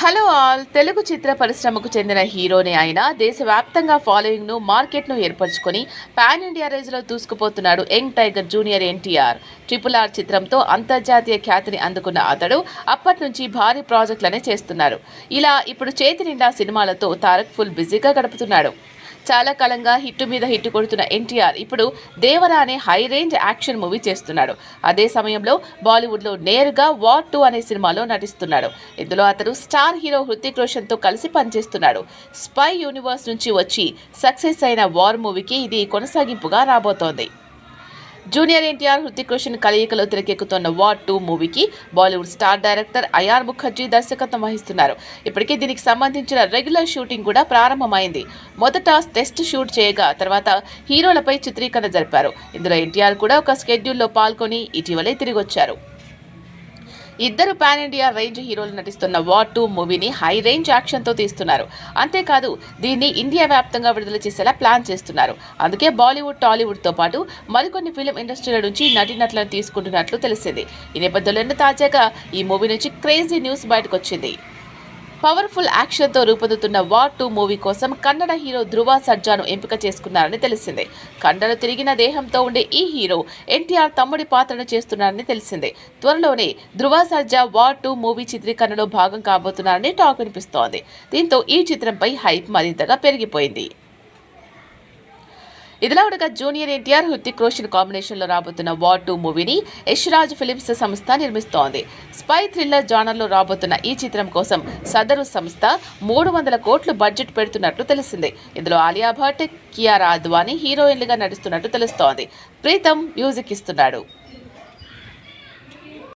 Hello all. Telugu చిత్ర పరిశ్రమకు చెందిన హీరోనే అయిన దేశవ్యాప్తంగా ఫాలోయింగ్ను మార్కెట్ను ఏర్పరచుకొని పాన్ ఇండియా రేజ్లో దూసుకుపోతున్నాడు young tiger junior NTR. Triple R చిత్రంతో అంతర్జాతీయ ఖ్యాతిని అందుకున్న అతడు అప్పటి నుంచి భారీ ప్రాజెక్టులనే చేస్తున్నారు ఇలా ఇప్పుడు చేతి నిండా సినిమాలతో తారక్ ఫుల్ బిజీగా గడుపుతున్నాడు. చాలా కాలంగా హిట్ మీద హిట్ కొడుతున్న ఎన్టీఆర్ ఇప్పుడు దేవరా అనే హై రేంజ్ యాక్షన్ మూవీ చేస్తున్నాడు. అదే సమయంలో బాలీవుడ్లో నేరుగా వార్ టూ అనే సినిమాలో నటిస్తున్నాడు. ఇందులో అతను స్టార్ హీరో హృతిక్ రోషన్తో కలిసి పనిచేస్తున్నాడు. స్పై యూనివర్స్ నుంచి వచ్చి సక్సెస్ అయిన వార్ మూవీకి ఇది కొనసాగింపుగా రాబోతోంది. జూనియర్ ఎన్టీఆర్ హృతిక్ రోషన్ కలయికలో తెరకెక్కుతున్న వార్ టూ మూవీకి Bollywood star director Ayan Mukherjee దర్శకత్వం వహిస్తున్నారు. ఇప్పటికే దీనికి సంబంధించిన రెగ్యులర్ షూటింగ్ కూడా ప్రారంభమైంది. మొదట టెస్ట్ షూట్ చేయగా తర్వాత హీరోలపై చిత్రీకరణ జరిపారు. ఇందులో ఎన్టీఆర్ కూడా ఒక స్కెడ్యూల్లో పాల్గొని ఇటీవలే తిరిగొచ్చారు. ఇద్దరు పాన్ ఇండియా రేంజ్ హీరోలు నటిస్తున్న వార్ టూ మూవీని హై రేంజ్ యాక్షన్తో తీస్తున్నారు. అంతేకాదు దీన్ని ఇండియా వ్యాప్తంగా విడుదల చేసేలా ప్లాన్ చేస్తున్నారు. అందుకే బాలీవుడ్ టాలీవుడ్తో పాటు మరికొన్ని ఫిలిం ఇండస్ట్రీల నుంచి నటీనటులను తీసుకుంటున్నట్లు తెలిసింది. ఈ నేపథ్యంలో తాజాగా ఈ మూవీ నుంచి క్రేజీ న్యూస్ బయటకు వచ్చింది పవర్ఫుల్ యాక్షన్తో రూపొందుతున్న వార్ టూ మూవీ కోసం కన్నడ హీరో ధృవ సర్జాను ఎంపిక చేసుకున్నారని తెలిసింది. కండలు తిరిగిన దేహంతో ఉండే ఈ హీరో ఎన్టీఆర్ తమ్ముడి పాత్రను చేస్తున్నారని తెలిసిందే. త్వరలోనే Dhruva Sarja war two movie చిత్రీకరణలో భాగం కాబోతున్నారని టాక్ వినిపిస్తోంది. దీంతో ఈ చిత్రంపై హైప్ మరింతగా పెరిగిపోయింది. ఇదిలా ఉండగా జూనియర్ ఎన్టీఆర్ హృతిక్ రోషన్ కాంబినేషన్లో రాబోతున్న వార్ టూ మూవీని యశ్రాజ్ ఫిలిమ్స్ సంస్థ నిర్మిస్తోంది. స్పై థ్రిల్లర్ జానర్లో రాబోతున్న ఈ చిత్రం కోసం సదరు సంస్థ మూడు వందల కోట్లు బడ్జెట్ పెడుతున్నట్లు తెలిసింది. ఇందులో ఆలియా భట్ కియారా అద్వానీ హీరోయిన్లుగా నటిస్తున్నట్టు తెలుస్తోంది. ప్రీతం మ్యూజిక్ ఇస్తున్నాడు.